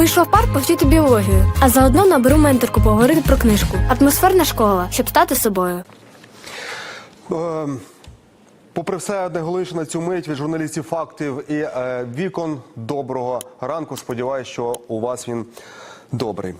Вийшла в парк повчити біологію, а заодно наберу менторку поговорити про книжку. Атмосферна школа, щоб стати собою. Ем, Попри все, найголовніше на цю мить від журналістів фактів і е, вікон доброго ранку. Сподіваюсь, що у вас він добрий.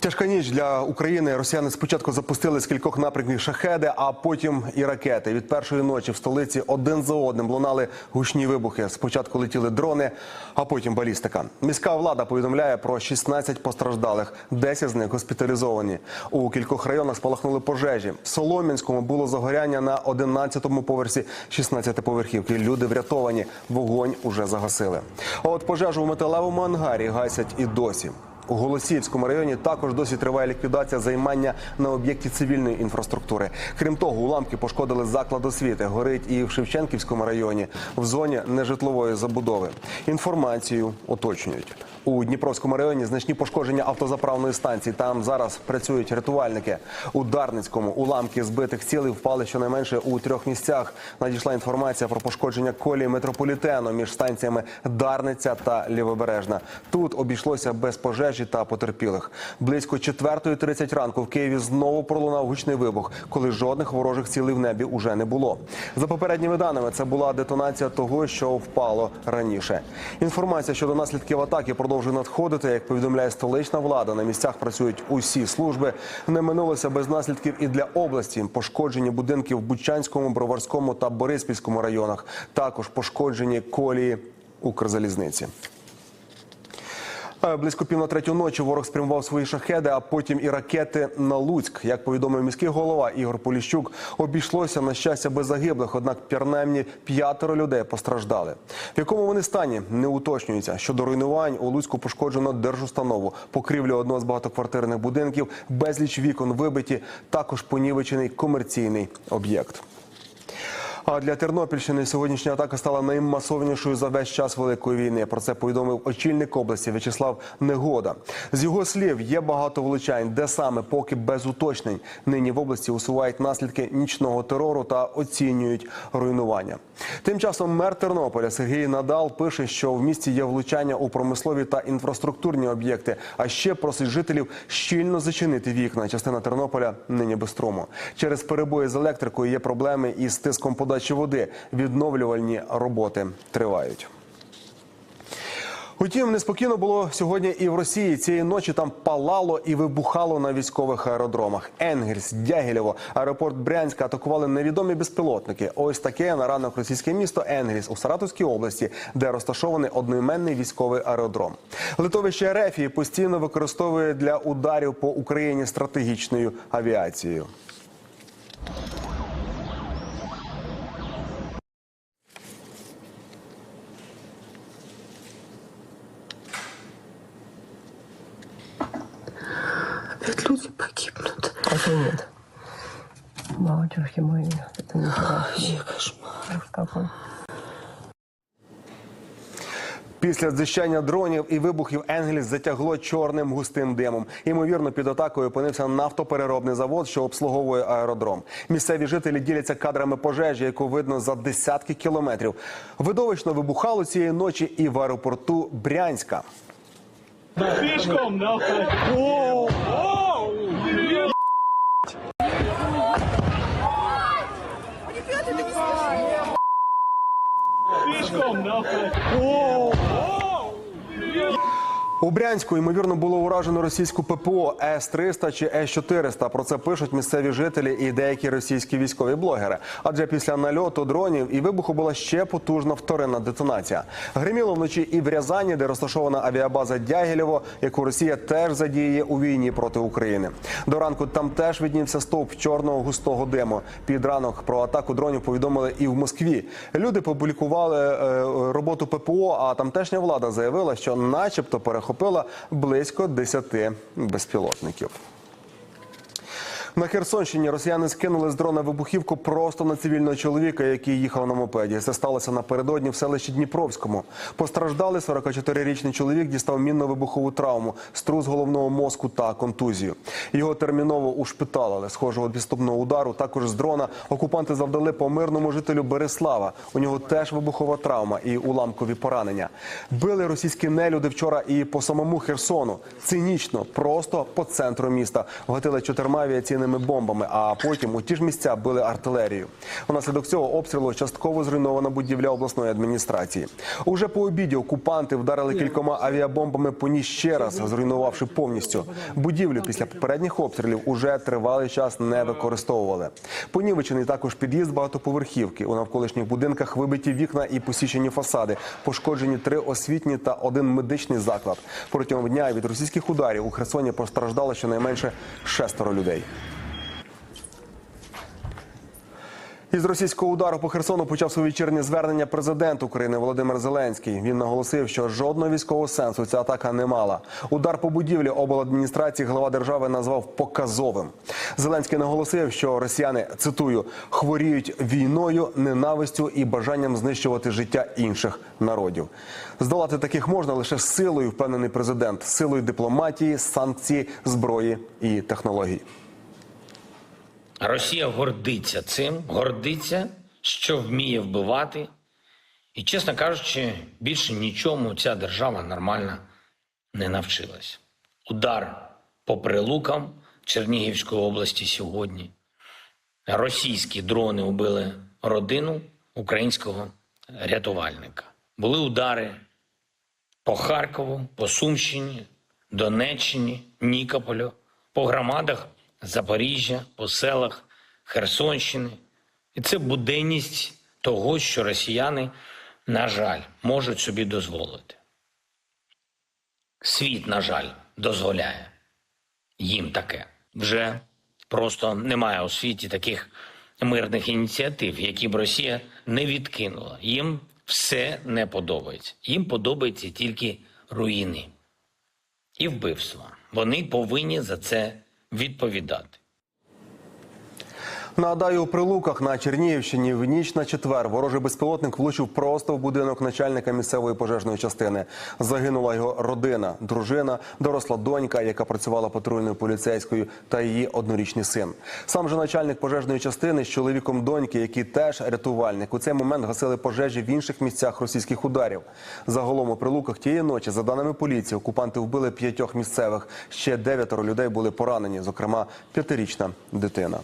Тяжка ніч для України. Росіяни спочатку запустили з кількох напрямків шахеди, а потім і ракети. Від першої ночі в столиці один за одним лунали гучні вибухи. Спочатку летіли дрони, а потім балістика. Міська влада повідомляє про 16 постраждалих, 10 з них госпіталізовані. У кількох районах спалахнули пожежі. В Солом'янському було загоряння на 11-му поверсі 16-поверхівки. Люди врятовані. Вогонь уже загасили. А от пожежу в металевому ангарі гасять і досі. У Голосіївському районі також досі триває ліквідація займання на об'єкті цивільної інфраструктури. Крім того, уламки пошкодили заклад освіти. Горить і в Шевченківському районі в зоні нежитлової забудови. Інформацію уточнюють. У Дніпровському районі значні пошкодження автозаправної станції. Там зараз працюють рятувальники. У Дарницькому уламки збитих цілей впали щонайменше у трьох місцях. Надійшла інформація про пошкодження колії метрополітену між станціями Дарниця та Лівобережна. Тут обійшлося без пожежі та потерпілих. Близько 4.30 ранку в Києві знову пролунав гучний вибух, коли жодних ворожих цілей в небі уже не було. За попередніми даними, це була детонація того, що впало раніше. Інформація щодо наслідків атаки продовжує надходити. Як повідомляє столична влада, на місцях працюють усі служби. Не минулося без наслідків і для області. Пошкоджені будинки в Бучанському, Броварському та Бориспільському районах. Також пошкоджені колії Укрзалізниці. Е, Близько пів на третю ночі ворог спрямував свої шахеди, а потім і ракети на Луцьк. Як повідомив міський голова Ігор Поліщук, обійшлося на щастя без загиблих. Однак принаймні п'ятеро людей постраждали. В якому вони стані не уточнюється. Щодо руйнувань у Луцьку пошкоджено держустанову, покрівлю одного з багатоквартирних будинків, безліч вікон вибиті. Також понівечений комерційний об'єкт. А для Тернопільщини сьогоднішня атака стала наймасовнішою за весь час великої війни. Про це повідомив очільник області В'ячеслав Негода. З його слів є багато влучань, де саме поки без уточнень. Нині в області усувають наслідки нічного терору та оцінюють руйнування. Тим часом мер Тернополя Сергій Надал пише, що в місті є влучання у промислові та інфраструктурні об'єкти. А ще просить жителів щільно зачинити вікна. Частина Тернополя нині без струму. Через перебої з електрикою є проблеми із тиском подачі води. Відновлювальні роботи тривають. Утім, неспокійно було сьогодні і в Росії. Цієї ночі там палало і вибухало на військових аеродромах. Енгельс, Дягілєво, аеропорт Брянська атакували невідомі безпілотники. Ось таке на ранок російське місто Енгельс у Саратовській області, де розташований одноіменний військовий аеродром. Литовище Ерефії постійно використовує для ударів по Україні стратегічною авіацією. Какой. Після знищення дронів і вибухів Енгельс затягло чорним густим димом. Ймовірно, під атакою опинився нафтопереробний завод, що обслуговує аеродром. Місцеві жителі діляться кадрами пожежі, яку видно за десятки кілометрів. Видовищно вибухало цієї ночі і в аеропорту Брянська. О, Let's go, Melvin. Whoa. У Брянську ймовірно було уражено російську ППО С-300 чи С-400. Про це пишуть місцеві жителі і деякі російські військові блогери. Адже після нальоту дронів і вибуху була ще потужна вторинна детонація. Гриміло вночі і в Рязані, де розташована авіабаза Дягілєво, яку Росія теж задіє у війні проти України. До ранку там теж віднівся стовп чорного густого диму. Під ранок про атаку дронів повідомили і в Москві. Люди публікували е, роботу ППО, а тамтешня влада заявила, що, начебто, перехопила близько 10 безпілотників. На Херсонщині росіяни скинули з дрона вибухівку просто на цивільного чоловіка, який їхав на мопеді. Це сталося напередодні в селищі Дніпровському. Постраждали 44-річний чоловік, дістав мінно-вибухову травму, струс головного мозку та контузію. Його терміново ушпиталили. Схожого підступного удару також з дрона окупанти завдали по мирному жителю Береслава. У нього теж вибухова травма і уламкові поранення. Били російські нелюди вчора і по самому Херсону. Цинічно, просто по центру міста. Гатили чотирма авіаційними бомбами, а потім у ті ж місця били артилерію. Унаслідок цього обстрілу частково зруйнована будівля обласної адміністрації. Уже по обіді окупанти вдарили кількома авіабомбами по ній ще раз, зруйнувавши повністю. Будівлю після попередніх обстрілів уже тривалий час не використовували. Понівечений також під'їзд багатоповерхівки. У навколишніх будинках вибиті вікна і посічені фасади. Пошкоджені три освітні та один медичний заклад. Протягом дня від російських ударів у Херсоні постраждало щонайменше шестеро людей. Із російського удару по Херсону почав своє вечірнє звернення президент України Володимир Зеленський. Він наголосив, що жодного військового сенсу ця атака не мала. Удар по будівлі обладміністрації глава держави назвав показовим. Зеленський наголосив, що росіяни цитую хворіють війною, ненавистю і бажанням знищувати життя інших народів. Здолати таких можна лише силою, впевнений президент, силою дипломатії, санкцій, зброї і технологій. Росія гордиться цим, гордиться, що вміє вбивати. І, чесно кажучи, більше нічому ця держава нормально не навчилась. Удар по прилукам Чернігівської області сьогодні. Російські дрони убили родину українського рятувальника. Були удари по Харкову, по Сумщині, Донеччині, Нікополю, по громадах Запоріжжя, по селах Херсонщини. І це буденність того, що росіяни, на жаль, можуть собі дозволити. Світ, на жаль, дозволяє їм таке. Вже просто немає у світі таких мирних ініціатив, які б Росія не відкинула. Їм все не подобається. Їм подобаються тільки руїни і вбивства. Вони повинні за це відповідати. Нагадаю, у прилуках на Чернігівщині в ніч на четвер ворожий безпілотник влучив просто в будинок начальника місцевої пожежної частини. Загинула його родина, дружина, доросла донька, яка працювала патрульною поліцейською, та її однорічний син. Сам же начальник пожежної частини з чоловіком доньки, який теж рятувальник, у цей момент гасили пожежі в інших місцях російських ударів. Загалом у прилуках тієї ночі, за даними поліції, окупанти вбили п'ятьох місцевих. Ще дев'ятеро людей були поранені, зокрема п'ятирічна дитина.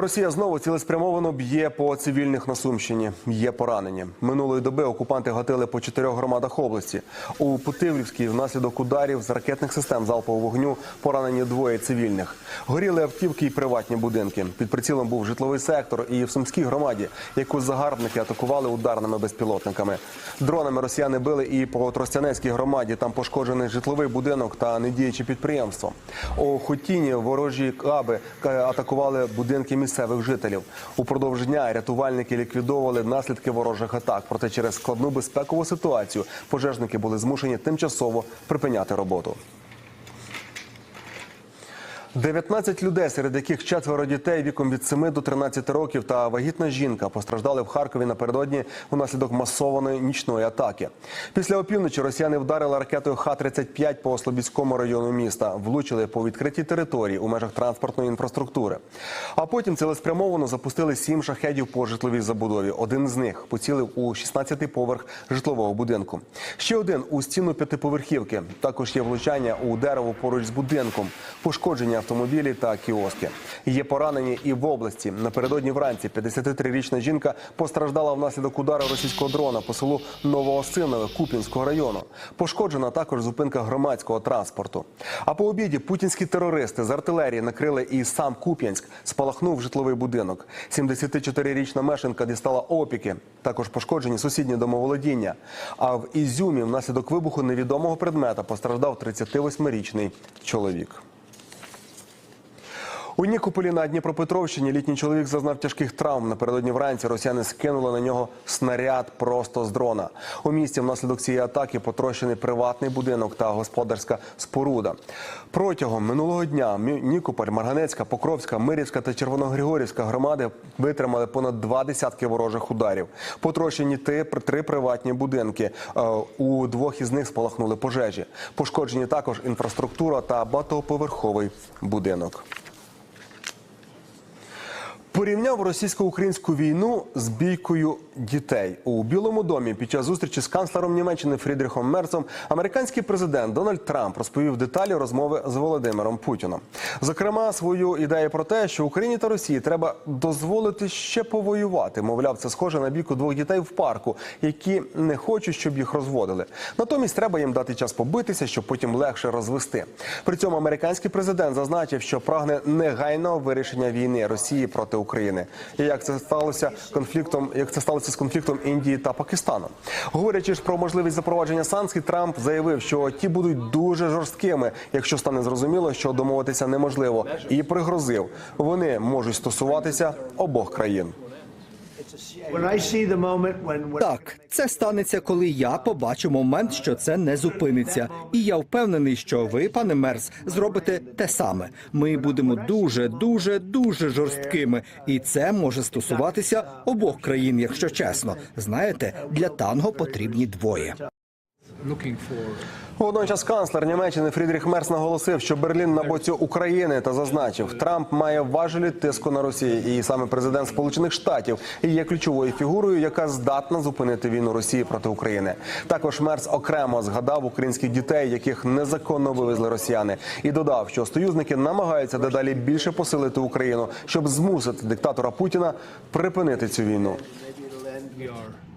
Росія знову цілеспрямовано б'є по цивільних на Сумщині. Є поранені. Минулої доби окупанти гатили по чотирьох громадах області. У Путивлівській внаслідок ударів з ракетних систем залпового вогню поранені двоє цивільних. Горіли автівки і приватні будинки. Під прицілом був житловий сектор і в Сумській громаді, яку загарбники атакували ударними безпілотниками. Дронами росіяни били і по Тростянецькій громаді. Там пошкоджений житловий будинок та недіюче підприємство. У Хотіні ворожі каби е, атакували будинки місцевих жителів. Упродовж дня рятувальники ліквідовували наслідки ворожих атак. Проте через складну безпекову ситуацію пожежники були змушені тимчасово припиняти роботу. 19 людей, серед яких четверо дітей віком від 7 до 13 років та вагітна жінка постраждали в Харкові напередодні внаслідок масованої нічної атаки. Після опівночі росіяни вдарили ракетою Х-35 по Слобідському району міста, влучили по відкритій території у межах транспортної інфраструктури. А потім цілеспрямовано запустили сім шахедів по житловій забудові. Один з них поцілив у 16-й поверх житлового будинку. Ще один у стіну п'ятиповерхівки. Також є влучання у дерево поруч з будинком, пошкодження автомобілі та кіоски. Є поранені і в області. Напередодні вранці 53-річна жінка постраждала внаслідок удару російського дрона по селу Новоосинове Купінського району. Пошкоджена також зупинка громадського транспорту. А по обіді путінські терористи з артилерії накрили і сам Куп'янськ. Спалахнув житловий будинок. 74-річна мешканка дістала опіки. Також пошкоджені сусідні домоволодіння. А в Ізюмі внаслідок вибуху невідомого предмета постраждав 38-річний чоловік. У Нікополі на Дніпропетровщині літній чоловік зазнав тяжких травм. Напередодні вранці росіяни скинули на нього снаряд просто з дрона. У місті внаслідок цієї атаки потрощений приватний будинок та господарська споруда. Протягом минулого дня Нікополь, Марганецька, Покровська, Мирівська та Червоногригорівська громади витримали понад два десятки ворожих ударів. Потрощені ти- три приватні будинки. Е, У двох із них спалахнули пожежі. Пошкоджені також інфраструктура та багатоповерховий будинок. Порівняв російсько-українську війну з бійкою дітей у Білому домі під час зустрічі з канцлером Німеччини Фрідріхом Мерцом. Американський президент Дональд Трамп розповів деталі розмови з Володимиром Путіном. Зокрема, свою ідею про те, що Україні та Росії треба дозволити ще повоювати. Мовляв, це схоже на бійку двох дітей в парку, які не хочуть, щоб їх розводили. Натомість треба їм дати час побитися, щоб потім легше розвести. При цьому американський президент зазначив, що прагне негайного вирішення війни Росії проти України. І як це сталося конфліктом, як це сталося з конфліктом Індії та Пакистану. Говорячи ж про можливість запровадження санкцій, Трамп заявив, що ті будуть дуже жорсткими, якщо стане зрозуміло, що домовитися неможливо, і пригрозив, вони можуть стосуватися обох країн. Так, це станеться, коли я побачу момент, що це не зупиниться. І я впевнений, що ви, пане Мерс, зробите те саме. Ми будемо дуже, дуже, дуже жорсткими, і це може стосуватися обох країн, якщо чесно. Знаєте, для танго потрібні двоє. Водночас канцлер Німеччини Фрідріх Мерц наголосив, що Берлін на боці України та зазначив, Трамп має важелі тиску на Росію, і саме президент Сполучених Штатів є ключовою фігурою, яка здатна зупинити війну Росії проти України. Також Мерц окремо згадав українських дітей, яких незаконно вивезли росіяни, і додав, що союзники намагаються дедалі більше посилити Україну, щоб змусити диктатора Путіна припинити цю війну.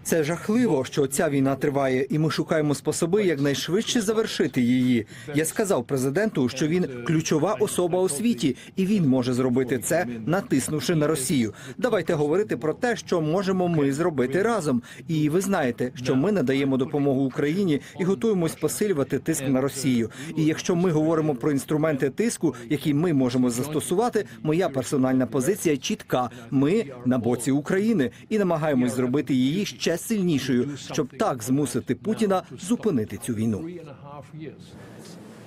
Це жахливо, що ця війна триває, і ми шукаємо способи якнайшвидше завершити її. Я сказав президенту, що він ключова особа у світі, і він може зробити це, натиснувши на Росію. Давайте говорити про те, що можемо ми зробити разом. І ви знаєте, що ми надаємо допомогу Україні і готуємось посилювати тиск на Росію. І якщо ми говоримо про інструменти тиску, які ми можемо застосувати, моя персональна позиція чітка. Ми на боці України і намагаємось зробити її ще сильнішою, щоб так змусити Путіна зупинити цю війну.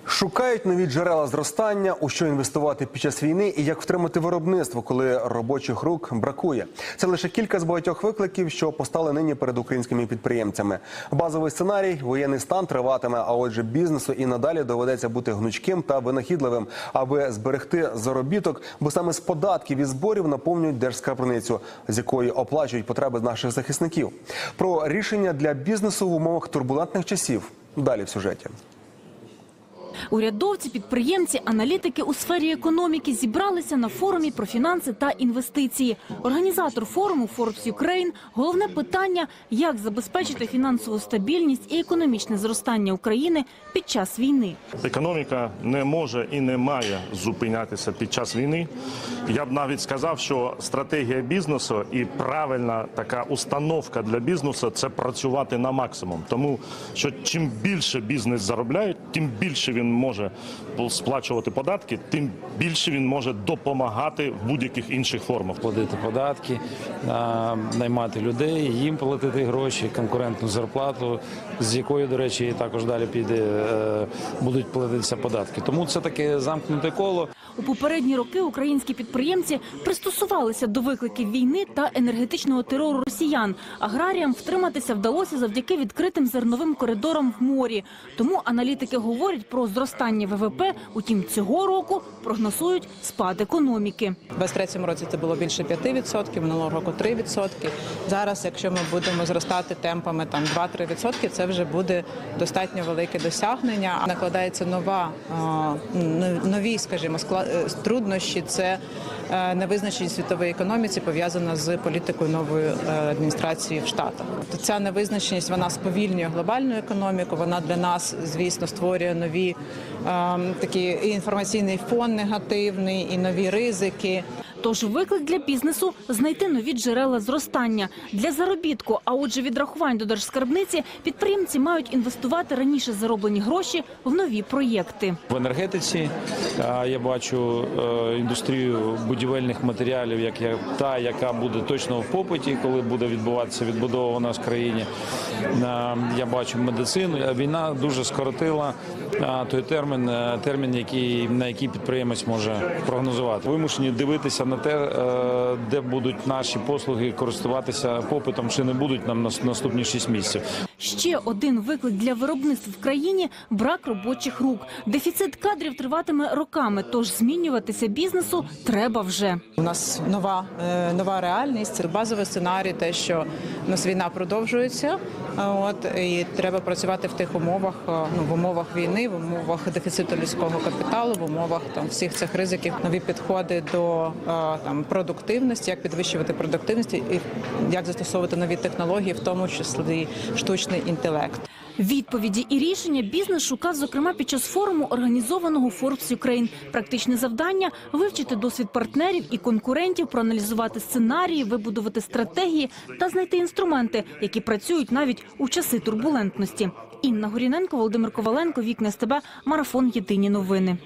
Шукають нові джерела зростання, у що інвестувати під час війни і як втримати виробництво, коли робочих рук бракує. Це лише кілька з багатьох викликів, що постали нині перед українськими підприємцями. Базовий сценарій воєнний стан триватиме, а отже, бізнесу і надалі доведеться бути гнучким та винахідливим, аби зберегти заробіток, бо саме з податків і зборів наповнюють держскарбницю, з якої оплачують потреби наших захисників. Про рішення для бізнесу в умовах турбулентних часів далі в сюжеті. Урядовці, підприємці, аналітики у сфері економіки зібралися на форумі про фінанси та інвестиції. Організатор форуму Forbes Ukraine – головне питання, як забезпечити фінансову стабільність і економічне зростання України під час війни. Економіка не може і не має зупинятися під час війни. Я б навіть сказав, що стратегія бізнесу і правильна така установка для бізнесу це працювати на максимум. Тому що чим більше бізнес заробляє, тим більше він може сплачувати податки, тим більше він може допомагати в будь-яких інших формах. платити податки, наймати людей, їм платити гроші, конкурентну зарплату, з якої, до речі, також далі піде е, будуть платитися податки. Тому це таке замкнуте коло. У попередні роки українські підприємці пристосувалися до викликів війни та енергетичного терору росіян. Аграріям втриматися вдалося завдяки відкритим зерновим коридорам в морі. Тому аналітики говорять про зростання ВВП. Утім, цього року прогнозують спад економіки. В 23-му році це було більше 5%, минулого року 3%. Зараз, якщо ми будемо зростати темпами там 2-3%, це вже буде достатньо велике досягнення. Накладається нова а, нові, скажімо, е, труднощі. Це е, невизначеність світової економіці пов'язана з політикою нової е, адміністрації в Штатах. Тобто Ця невизначеність вона сповільнює глобальну економіку. Вона для нас, звісно, створює нові е, такі інформаційний фон негативний і нові ризики. Тож виклик для бізнесу знайти нові джерела зростання для заробітку. А отже, відрахувань до держскарбниці підприємці мають інвестувати раніше зароблені гроші в нові проєкти. В енергетиці я бачу е, індустрію будівельних матеріалів, як та, яка буде точно в попиті, коли буде відбуватися відбудова у нас в країні. Я бачу медицину. Війна дуже скоротила той термін, е, термін, який на який підприємець може прогнозувати. Вимушені дивитися на те, е, де будуть наші послуги користуватися попитом, чи не будуть нам на наступні 6 місяців. Ще один виклик для виробництв в країні брак робочих рук. Дефіцит кадрів триватиме роками, тож змінюватися бізнесу треба вже. У нас нова, е, нова реальність, базовий сценарій, те, що у нас війна продовжується. е, От і треба працювати в тих умовах, е, ну в умовах війни, в умовах дефіциту людського капіталу, в умовах там всіх цих ризиків, нові підходи до там продуктивності, як підвищувати продуктивність і як застосовувати нові технології, в тому числі штучний інтелект. Відповіді і рішення бізнес шукав, зокрема, під час форуму, організованого Forbes Ukraine. Практичне завдання вивчити досвід партнерів і конкурентів, проаналізувати сценарії, вибудувати стратегії та знайти інструменти, які працюють навіть у часи турбулентності. Інна Горіненко, Володимир Коваленко, Вікне СТБ, Марафон Єдині новини.